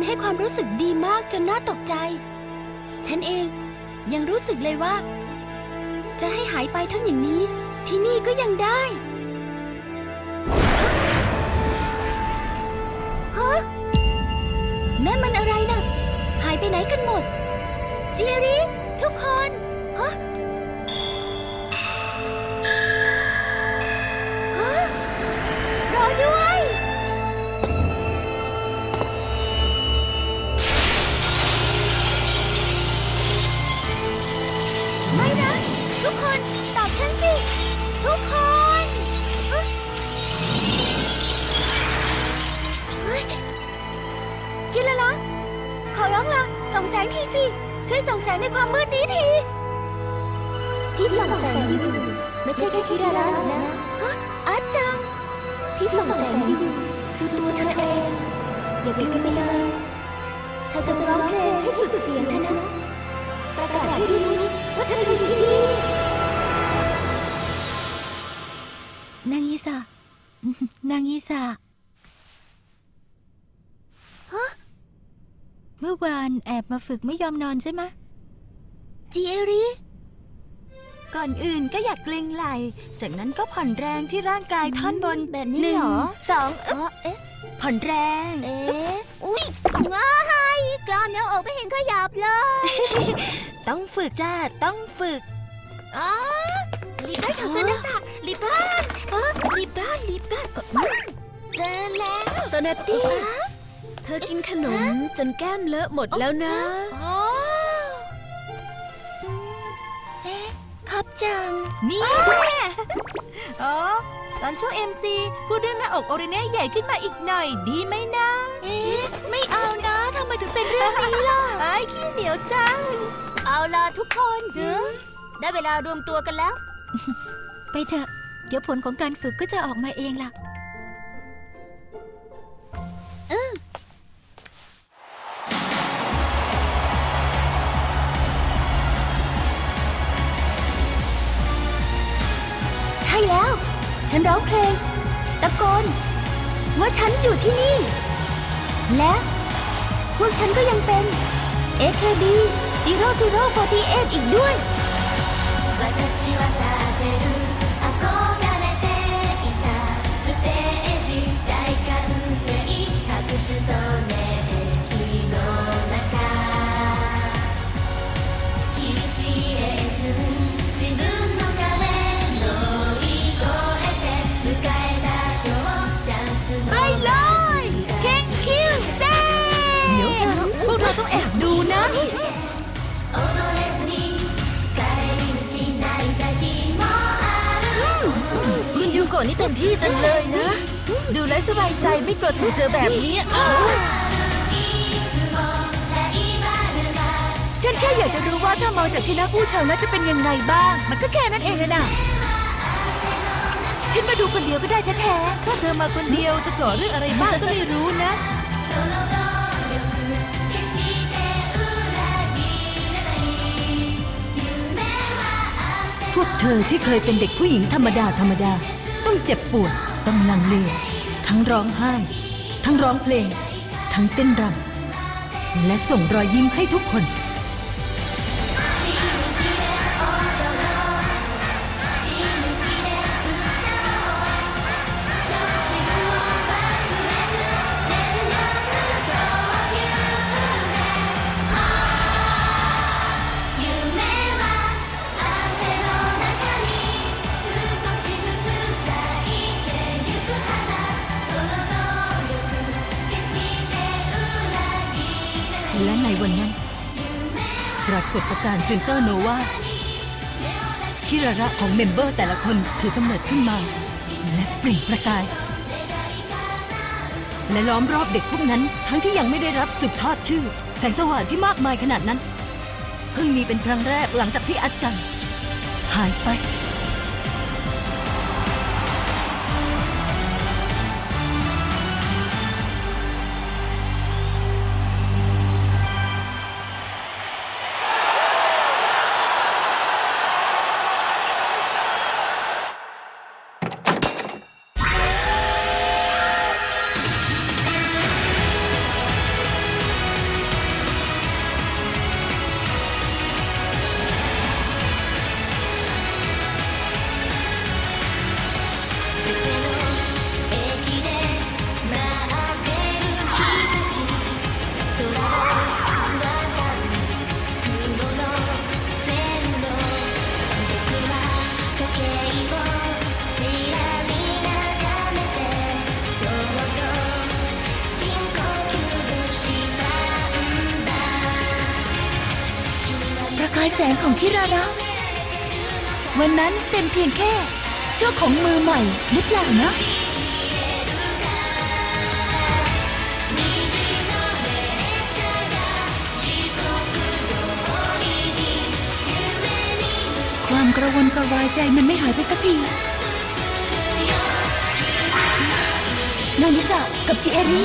มันให้ความรู้สึกดีมากจนน่าตกใจ ฉันเองยังรู้สึกเลยว่า จะให้หายไปทั้งอย่างนี้ ที่นี่ก็ยังได้ สาฮะเมื่อวานแอบมาฝึกไม่ยอมนอนใช่ไหมจีเอรีก่อนอื่นก็อยากเกรงไหล จากนั้นก็ผ่อนแรงที่ร่างกายท่อนบนแบบนี้หนึ่งเหรอสองเออึ๊บอเอ๊ะผ่อนแรง เอ๊ะ อุ๊ยง่ายกล้ามเนื้ออกไม่เห็นขยับเลย ต้องฝึกจ้า ต้องฝึกอ๋อลิบ้านของโซนาตะลิบ้านเออลิบ้านลิบ้าน เออเจอแล้วโซนาตี้เธอกินขนมจนแก้มเลอะหมดแล้วนะอ๋อเอ๊ะขอบจัง นี่อ๋อตอนช่วง MC พูดเรื่องหน้าอกโอริเน่ใหญ่ขึ้นมาอีกหน่อยดีไหมนะเอ๊ะไม่เอานะทำไมถึงเป็นเรื่องนี้ล่ะไอ้ยขี้เหนียวจัง เอาล่ะทุกคนได้เวลารวมตัวกันแล้ว ไปเถอะ เดี๋ยวผลของการฝึกก็จะออกมาเองล่ะ แล้ว ฉันร้องเพลง ตะโกน ว่าฉันอยู่ที่นี่ และ พวกฉันก็ยังเป็น AKB 0048 อีกด้วย 私は立 ผู้ชมแล้วจะเป็นยังไงบ้าง มันก็แค่นั้นเองนะะฉันมาดูคนเดียวก็ได้แท้ๆถ้าเธอมาคนเดียวจะก่อเรื่องอะไรบ้างก็ไม่รู้นะ พวกเธอที่เคยเป็นเด็กผู้หญิงธรรมดาธรรมดา ต้องเจ็บปวดต้องลังเลทั้งร้องไห้ ทั้งร้องเพลง ทั้งเต้นรำและส่งรอยยิ้มให้ทุกคน และในวันนั้นปรากฏการณ์เซนเตอร์โนวาคิระระของเมมเบอร์แต่ละคนถือกำเนิดขึ้นมา และเปล่งประกาย และล้อมรอบเด็กพวกนั้น ทั้งที่ยังไม่ได้รับสืบทอดชื่อ แสงสว่างที่มากมายขนาดนั้น เพิ่งมีเป็นครั้งแรกหลังจากที่อาจารย์หายไป พียงแค่ชื่อของมือใหม่หรือเปล่านะ ความกระวนกระวายใจมันไม่หายไปสักทีนานิสากับจีเอรี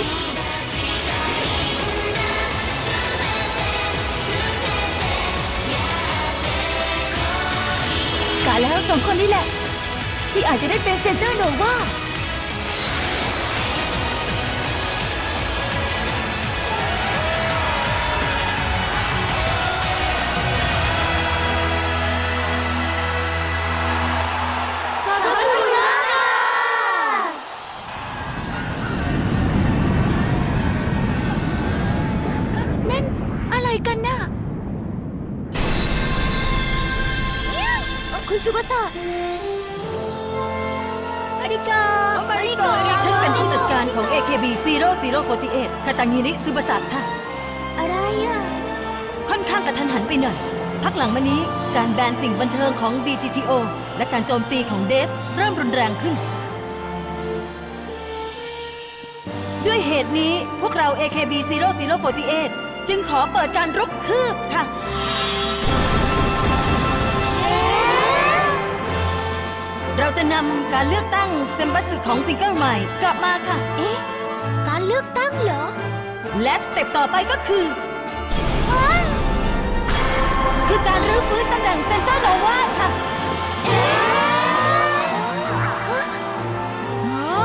แล้วสองคนนี้แหละ ที่อาจจะได้เป็นเซนเตอร์โนวานั่นอะไรกัน สุภาษาอาริกาอาริกาฉันเป็นผู้จัดการของ AKB 0048คาตังิริซึบะสะค่ะ อะไรอะ ค่อนข้างกระทันหันไปหน่อย พักหลังมานี้การแบนสิ่งบันเทิงของ DGTO และการโจมตีของเดสเริ่มรุนแรงขึ้น ด้วยเหตุนี้พวกเรา AKB 0048 จึงขอเปิดการรุกคืบค่ะ เราจะนำการเลือกตั้งเซมบัสของซิงเกิลใหม่กลับมาค่ะ เอ๊ะ การเลือกตั้งเหรอ และสเต็ปต่อไปก็คือ คือการรื้อฟื้นตำแหน่งเซนเตอร์โนวาค่ะ อ๋อ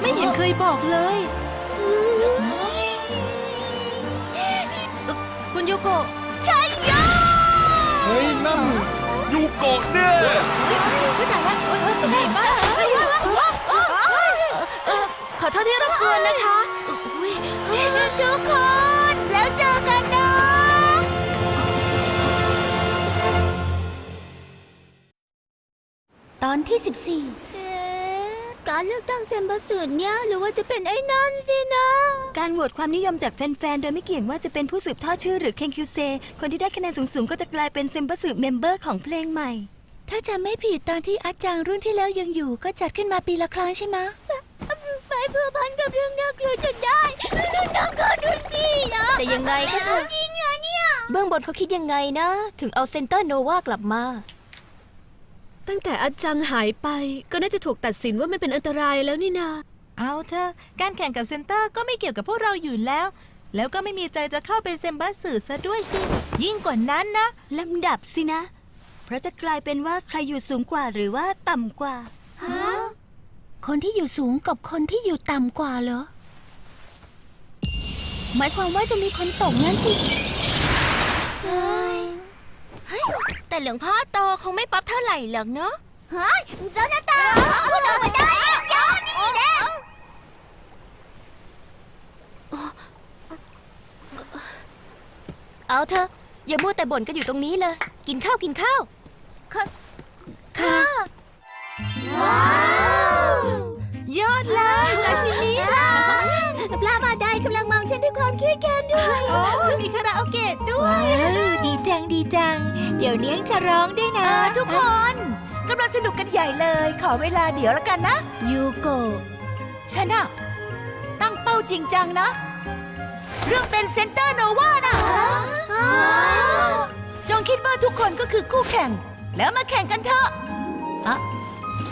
ไม่เห็นเคยบอกเลย คุณยูโกะ ใช่ยอ เฮ้ยนั่นยู โกะเนี่ยไม่ตายแล้วไงบ้าขอโทษที่รบกวนนะคะทุกคนแล้วเจอกันนะตอนที่ 14 การเลือกตั้งเซมบัสึเนี่ยหรือว่าจะเป็นไอ้นั่นสินะ การโหวตความนิยมจากแฟน ๆ โดยไม่เกี่ยงว่าจะเป็นผู้สืบทอดชื่อหรือเคนคิวเซ คนที่ได้คะแนนสูง ๆ ก็จะกลายเป็นเซมบัสึเมมเบอร์ของเพลงใหม่ ถ้าจำไม่ผิดตอนที่อาจารย์รุ่นที่แล้วยังอยู่ก็จัดขึ้นมาปีละครั้งใช่ไหมไปเพื่อพันกับเรื่องน่ากลัวจนได้รุ่นน้องก็รุ่นพี่นะจะยังไงก็เถอะ จริงเหรอเนี่ย เบื้องบนเขาคิดยังไงนะ ถึงเอาเซนเตอร์โนวากลับมา ตั้งแต่อาจังหายไปก็น่าจะถูกตัดสินว่ามันเป็นอันตรายแล้วนี่นา เอาเถอะการแข่งกับเซนเตอร์ก็ไม่เกี่ยวกับพวกเราอยู่แล้ว แล้วก็ไม่มีใจจะเข้าเป็นเซมบัสสื่อซะด้วยสิ ยิ่งกว่านั้นนะ ลำดับสินะ เพราะจะกลายเป็นว่าใครอยู่สูงกว่าหรือว่าต่ำกว่าคนที่อยู่สูงกับคนที่อยู่ต่ำกว่าเหรอ หมายความว่าจะมีคนตกงั้นสิ เฮ้ยแต่หลวงพ่อโตคงไม่ป๊อปเท่าไหร่หรอกเนาะ เฮ้ยโซนาตาพูดออกมาได้ยอดนี่แหละ เอาเถอะอย่ามัวแต่บ่นกันอยู่ตรงนี้เลย กินข้าวกินข้าว ค่ะว้าวยอดเลยซาชิมิล่ะปลาบาไดกำลังมองฉันด้วยความเครียดแค้นด้วยโอ้มีคาราโอเกะด้วย ดีจังดีจัง เดี๋ยวเนี้ยงจะร้องด้วยนะทุกคนกำลังสนุกกันใหญ่เลย ขอเวลาเดี๋ยวละกันนะ ยูโกะฉันอะตั้งเป้าจริงจังนะ เรื่องเป็นเซนเตอร์โนวานะจงคิดว่าทุกคนก็คือคู่แข่ง แล้วมาแข่งกันเถอะอะ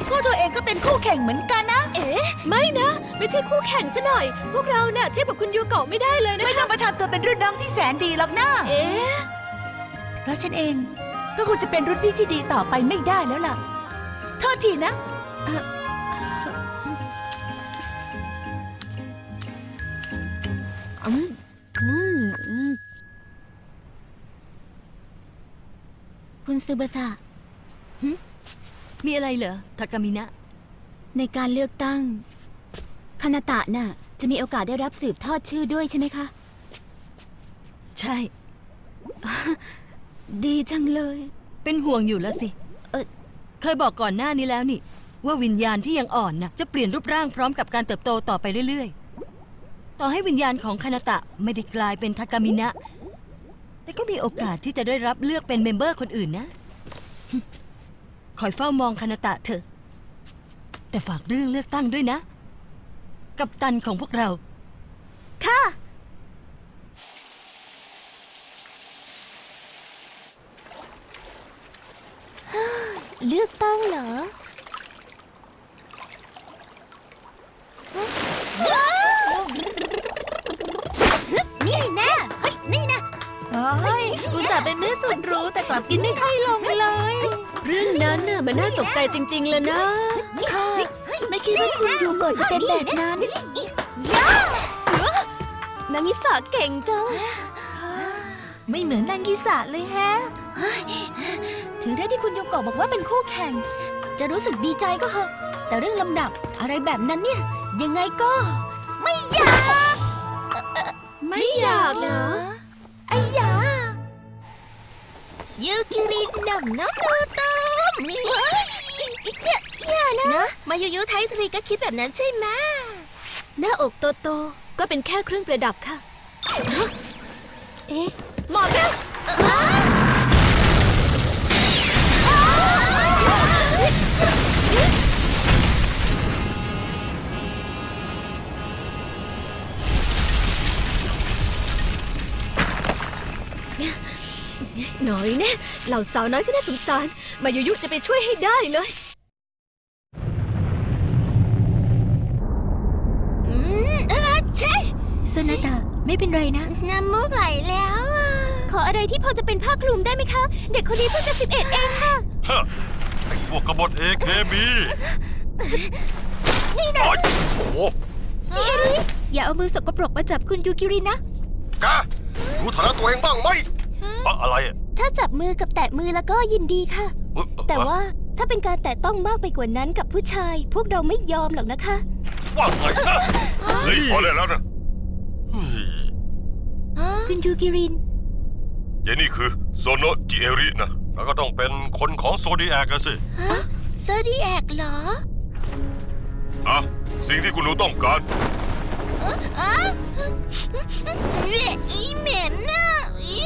พวกตัวเองก็เป็นคู่แข่งเหมือนกันนะ เอ๊ะ ไม่นะ ไม่ใช่คู่แข่งซะหน่อย พวกเราเนี่ยเทียบกับคุณยูโกะไม่ได้เลยนะไม่ต้องมาทำตัวเป็นรุ่นน้องที่แสนดีหรอกนะเอ๊ะเพราะฉันเองก็คงจะเป็นรุ่นพี่ที่ดีต่อไปไม่ได้แล้วล่ะ โทษทีนะ ซูบาสะมีอะไรเหรอทากามินะ ในการเลือกตั้งคานาตะน่ะ จะมีโอกาสได้รับสืบทอดชื่อด้วยใช่ไหมคะ ใช่ ดีจังเลย เป็นห่วงอยู่แล้วสิ เอ่อเคยบอกก่อนหน้านี้แล้วนี่ ว่าวิญญาณที่ยังอ่อนนะจะเปลี่ยนรูปร่างพร้อมกับการเติบโตต่อไปเรื่อย ๆ ต่อให้วิญญาณของคานาตะไม่ได้กลายเป็นทากามินะ แต่ก็มีโอกาสที่จะได้รับเลือกเป็นเมมเบอร์คนอื่นนะ คอยเฝ้ามองคานาตะเถอะ แต่ฝากเรื่องเลือกตั้งด้วยนะ กับตันของพวกเรา ค่ะ เลือกตั้งเหรอนี่ นะเฮ้ยอุตส่าห์เป็นมื้อสุดหรู้แต่กลับกินไม่ค่อยลงเลย เรื่องนั้นน่ะมันน่าตกใจจริง ๆ เลยนะ ค่ะ ไม่คิดว่าคุณยูโกะจะเป็นแบบนั้น นางนิสาเก่งจัง ไม่เหมือนนางกิสะเลยแฮะ ถึงได้ที่คุณยูโกะบอกว่าเป็นคู่แข่ง จะรู้สึกดีใจก็เหอะ แต่เรื่องลำดับอะไรแบบนั้นเนี่ย ยังไงก็ ไม่อยาก ไม่อยากเหรอไอ้ ยูกิรินนำน้ำตูตูมอย่านะมายูยูไทยทรีก็คิดแบบนั้นใช่ไหมหน้าอกโตๆก็เป็นแค่เครื่องประดับค่ะ เอ๊ะหมอเร็ว หน่อยแน่เหล่าสาวน้อยที่น่าสงสาร มายุยุจะไปช่วยให้ได้เลย อืมเออใช่โซนาตาไม่เป็นไรนะ น้ำมูกไหลแล้วขออะไรที่พอจะเป็นผ้าคลุมได้ไหมคะ เด็กคนนี้เพิ่งจะสิบเอ็ดเองค่ะ ฮะไอ้พวกกบฏ AKB นี่นะโอ๊ยโอ้โหจิเอริอย่าเอามือสกปรกมาจับคุณยูกิรินนะแกรู้ฐานะตัวเองบ้างไหมอะอะไรอะ ถ้าจับมือกับแตะมือแล้วก็ยินดีค่ะเอ้ยแต่ว่าถ้าเป็นการแตะต้องมากไปกว่านั้นกับผู้ชาย พวกเราไม่ยอมหรอกนะคะ ว่าไงนะเฮ้ยพอได้แล้วนะเฮ้ยคุณยูกิรินเยนี่คือโซโนจิเอรินะ แล้วก็ต้องเป็นคนของโซดีแอกสิโซดีแอกเหรออะสิ่งที่คุณหนูต้องการอะเละอีเหม็นน่ะอี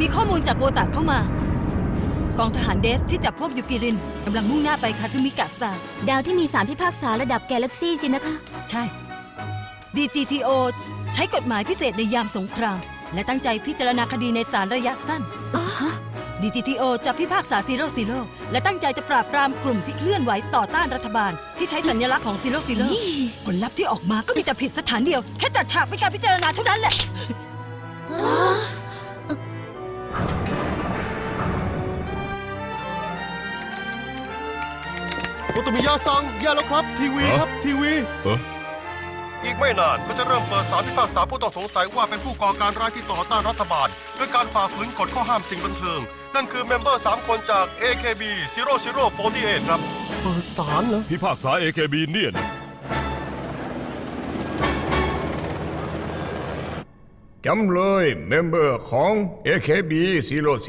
มีข้อมูลจากโบตะเข้ามา กองทหารเดสที่จับพวกยูกิรินกำลังมุ่งหน้าไปคาซึมิกะสตาร์ดาวที่มีสามพิพากษาระดับแกลเล็กซี่สินะคะ ใช่ DGTO ใช้กฎหมายพิเศษในยามสงคราม และตั้งใจพิจารณาคดีในศาลระยะสั้น DGTO จะพิพากษาซีโร่ซีโร่และตั้งใจจะปราบปรามกลุ่มที่เคลื่อนไหวต่อต้านรัฐบาล ที่ใช้สัญลักษณ์ของซีโร่ซีโร่ผลลัพธ์ที่ออกมาก็มีแต่ผิดสถานเดียว แค่จัดฉากเป็นการพิจารณาเท่านั้นแหละ โอโตมิยาซังแย่แล้วครับ ทีวีครับทีวีอีกไม่นานก็จะเริ่มเปิดสารพิพากษาผู้ต้องสงสัยว่าเป็นผู้ก่อการร้ายที่ต่อต้านรัฐบาลด้วยการฝ่าฝืนกฎข้อห้ามสิ่งบันเทิง นั่นคือเมมเบอร์ 3 คนจาก AKB 0048 ครับ เปิดสารเหรอพิพากษา AKB เนี่ยนะจำเลยเมมเบอร์ของ AKB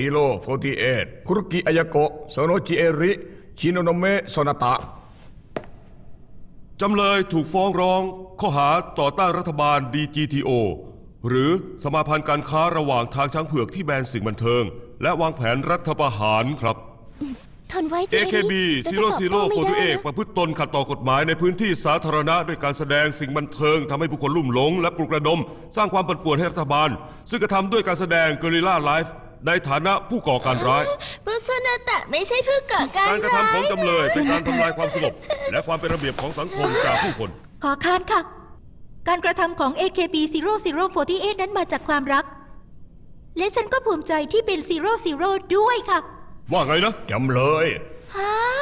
0048คุรุกิอายาโกะโซโนจิเอริ ชิโนโนเมะโซนาตะ จำเลยถูกฟ้องร้องข้อหาต่อต้านรัฐบาล DGTO หรือสมาพันธ์การค้าระหว่างทางช้างเผือกที่แบนสิ่งบันเทิง และวางแผนรัฐประหารครับ ทนไว้จิเอริ AKB เราจะตอบโต้ไม่ได้นะ0048ประพฤติตนขัดต่อกฎหมายในพื้นที่สาธารณะด้วยการแสดงสิ่งบันเทิงทำให้ผู้คนลุ่มหลง และปลุกระดม สร้างความปั่นป่วนให้รัฐบาล ซึ่งกระทำด้วยการแสดงก u ริล l าไลฟ์ ในฐานะผู้ก่อการร้ายผู้โซนาตะไม่ใช่ผู้ก่อการการกระทำของจำเลยเป็นการทำลายความสงบและความเป็นระเบียบของสังคมจากผู้คน ขอค้านค่ะ การกระทำของ AKB 0048 นั้นมาจากความรัก และฉันก็ภูมิใจที่เป็น 00 ด้วยค่ะ ว่าไงนะ จำเลย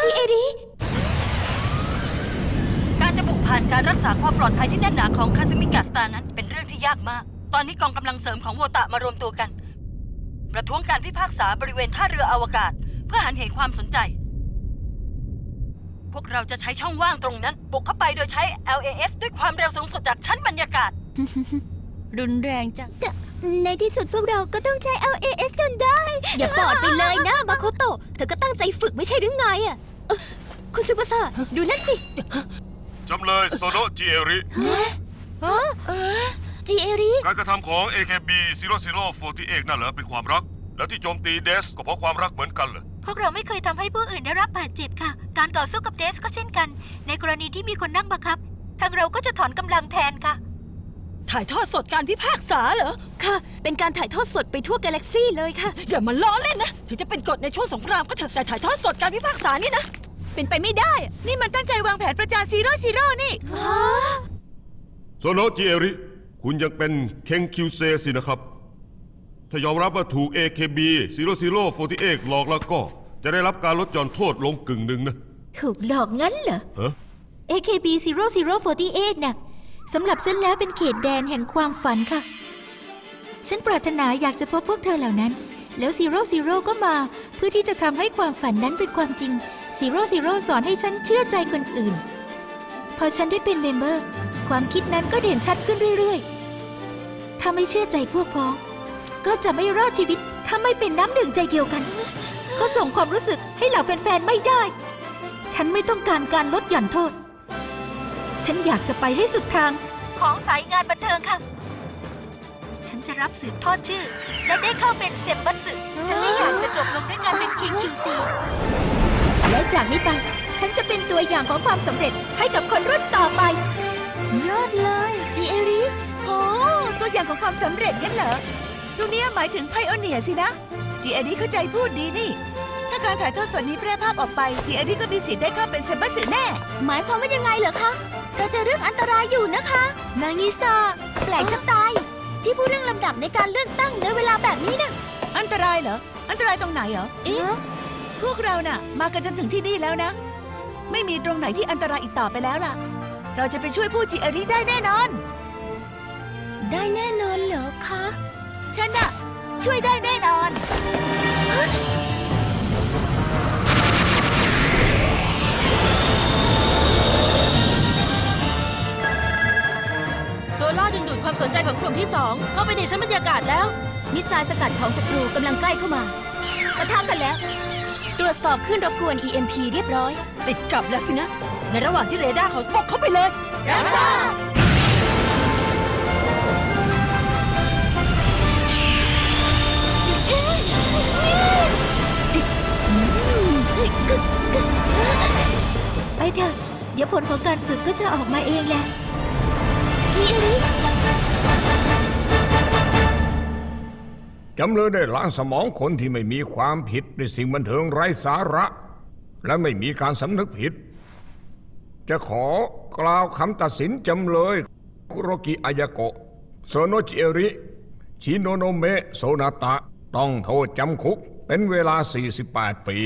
จิเอริการจะบุกผ่านการรักษาความปลอดภัยที่แน่นหนาของคาซึมิกะสตาร์นั้นเป็นเรื่องที่ยากมาก ตอนนี้กองกำลังเสริมของโวตะมารวมตัวกัน ประท้วงการพิพากษาบริเวณท่าเรืออวกาศ เพื่อหันเหความสนใจ พวกเราจะใช้ช่องว่างตรงนั้นบุกเข้าไปโดยใช้ LAS ด้วยความเร็วสูงสุดจากชั้นบรรยากาศ รุนแรงจัง ในที่สุดพวกเราก็ต้องใช้ LAS จนได้ อย่าปอดไปเลยนะมาโคโตะเธอก็ตั้งใจฝึกไม่ใช่หรือไงอะเอ่อคุณซูบาสะดูนั่นสิ จำเลยโซโนจิเอริจ จีเอริการกระทำของ AKB 0048นั่นเหรอเป็นความรัก แล้วที่โจมตีเดสก็เพราะความรักเหมือนกันเหรอพวกเราไม่เคยทำให้ผู้อื่นได้รับบาดเจ็บค่ะ การต่อสู้กับเดสก็เช่นกัน ในกรณีที่มีคนนั่งบังคับ ทางเราก็จะถอนกำลังแทนค่ะ ถ่ายทอดสดการพิพากษาเหรอ ค่ะ เป็นการถ่ายทอดสดไปทั่วกาแล็กซี่เลยค่ะ อย่ามาล้อเล่นนะ ถึงจะเป็นกฎในช่วงสงครามก็เถอะแต่ถ่ายทอดสดการพิพากษานี่นะ เป็นไปไม่ได้ นี่มันตั้งใจวางแผนประจานซีโร่ซีโร่นี่ โซโนจิเอริ คุณยังเป็นเคงคิวเซสินะครับ ถ้ายอมรับว่าถูก AKB 0048หลอกแล้วก็ จะได้รับการลดหย่อนโทษลงกึ่งหนึ่งนะ ถูกหลอกงั้นเหรอ ฮะ AKB 0048น่ะสำหรับฉันแล้วเป็นเขตแดนแห่งความฝันค่ะ ฉันปรารถนาอยากจะพบพวกเธอเหล่านั้น แล้วซีโร่ซีโร่ก็มา เพื่อที่จะทำให้ความฝันนั้นเป็นความจริงซีโร่ซีโร่สอนให้ฉันเชื่อใจคนอื่น พอฉันได้เป็นเมมเบอร์ ความคิดนั้นก็เด่นชัดขึ้นเรื่อยๆ ถ้าไม่เชื่อใจพวกพ้อง ก็จะไม่รอดชีวิตถ้าไม่เป็นน้ำหนึ่งใจเดียวกัน ก็ส่งความรู้สึกให้เหล่าแฟนๆ ไม่ได้ ฉันไม่ต้องการการลดหย่อนโทษ ฉันอยากจะไปให้สุดทางของสายงานบันเทิงค่ะ ฉันจะรับสืบทอดชื่อ และได้เข้าเป็นเซมบัสสึฉันไม่อยากจะจบลงด้วยการเป็นคิงคิวซีและจากนี้ไป ฉันจะเป็นตัวอย่างของความสำเร็จให้กับคนรุ่นต่อไป ยอดเลยจีเอริโอ้ตัวอย่างของความสำเร็จงั้นเหรอตรงเนี้ยหมายถึงไพโอเนียสินะจีเอริเข้าใจพูดดีนี่ ถ้าการถ่ายทอดสดนี้แพร่ภาพออกไปจีเอริก็มีสิทธิ์ได้เข้าเป็นเซมบัสสึแน่ หมายความว่ายังไงเหรอคะเราเจอเรื่องอันตรายอยู่นะคะ นางิซาแปลกจะตาย ที่พูดเรื่องลำดับในการเลือกตั้งในเวลาแบบนี้นะอันตรายเหรอ อันตรายตรงไหนเหรอเอ๊ะพวกเราน่ะ มากันจนถึงที่นี่แล้วนะ ไม่มีตรงไหนที่อันตรายอีกต่อไปแล้วล่ะ เราจะไปช่วยผู้จีเอริได้แน่นอน ได้แน่นอนเหรอคะ ฉันน่ะช่วยได้แน่นอน ตัวล่อดึงดูดความสนใจของกลุ่มที่สองเข้าไปในชั้นบรรยากาศแล้ว มิสไซล์สกัดของศัตรูกำลังใกล้เข้ามาปะทะกันแล้ว ตรวจสอบขึ้นรบกวน EMP เรียบร้อย ติดกลับแล้วสินะ ในระหว่างที่เรดาร์เขาสปอกเข้าไปเลยรับทราบไปเถอะ เดี๋ยวผลของการฝึกก็จะออกมาเองแหละจีเอริจำเลยได้ล้างสมองคนที่ไม่มีความผิดด้วยสิ่งบันเทิงไร้สาระ และไม่มีการสำนึกผิด จะขอกล่าวคำตัดสินจำเลยคุโรกิอายาโกะโซโนจิเอริ ชิโนโนเมะโซนาตะ ต้องโทษจำคุกเป็นเวลา 48 ปี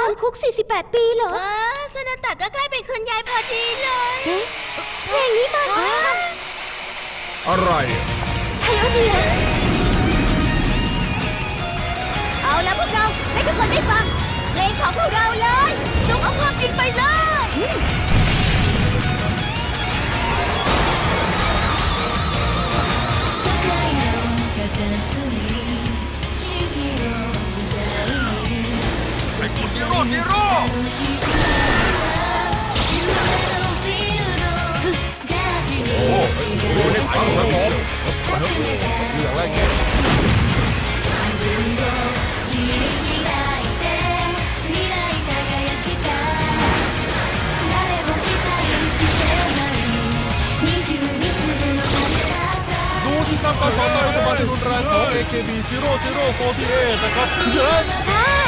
จำคุก 48 ปีเหรอ เออสุนันตะก็ใกล้เป็นคุณยายพอดีเลยเพลงนี้มันอะไรไพโอเนียเอาละพวกเราให้ทุกคนได้ฟังเพลงของพวกเราเลยส่งเอาความจริงไปเลย รงของ AKB 0048นะครับเยอะ宮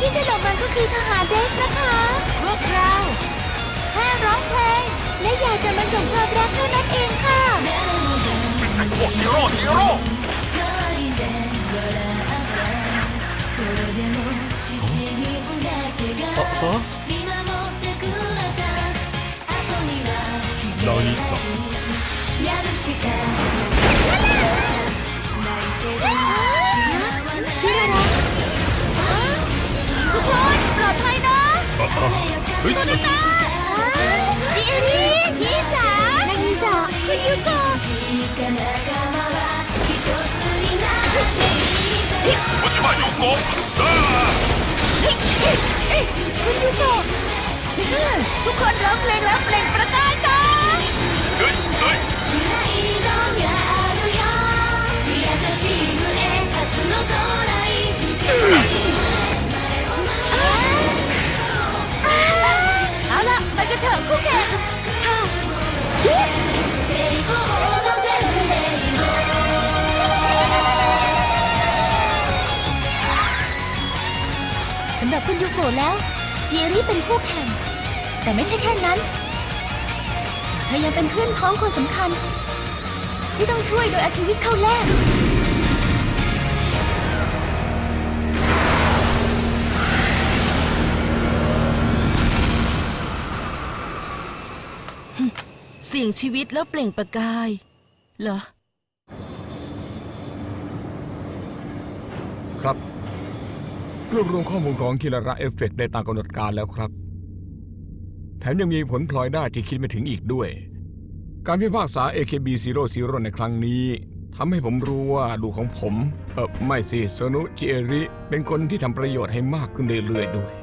ที่จะหลบมันก็คือทหารเดสนะคะ พวกเราแค่ร้องเพลง และอยากจะมาส่งความรักเท่านั้นเองค่ะ ไอ้พวกซีโร่ซีโร่ 周りで笑ったそれ เฮ้ยจีเอ็นซีพี่จ๋านางิสะคุณยูโกโอชิมะยูโกซ่าคุณยูโกทุกคนร้องเพลงแล้วเพลงประกาศค่ะเฮ้ยเฮ้ยเออ เถอะคู่แข่งสำหรับคุณยูโกะแล้วจีรี่เป็นคู่แข่ง แต่ไม่ใช่แค่นั้นเธอยังเป็นเพื่อนพ้องคนสำคัญ ที่ต้องช่วยโดยอาชีวิตเข้าแลก สี่ยงชีวิตแล้วเปล่งประกาย เหรอ ครับ รวบรวมข้อมูลของคิราระเอฟเฟกได้ตามกำหนดการแล้วครับ แถมยังมีผลพลอยได้ที่คิดไม่ถึงอีกด้วย การพิพากษา AKB 00ในครั้งนี้ทำให้ผมรู้ว่าลูกของผม เออไม่สิโซนุจิเอริ เป็นคนที่ทำประโยชน์ให้มากขึ้นเรื่อยๆด้วย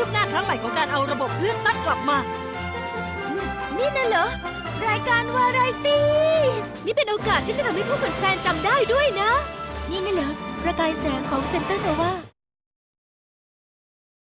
คืบหน้าครั้งใหม่ของการเอาระบบเลือกตั้งกลับมา นี่น่ะเหรอ รายการวาไรตี้ นี่เป็นโอกาสที่จะทำให้ผู้แฟนๆจำได้ด้วยนะ นี่น่ะเหรอประกายแสงของเซนเตอร์โนวา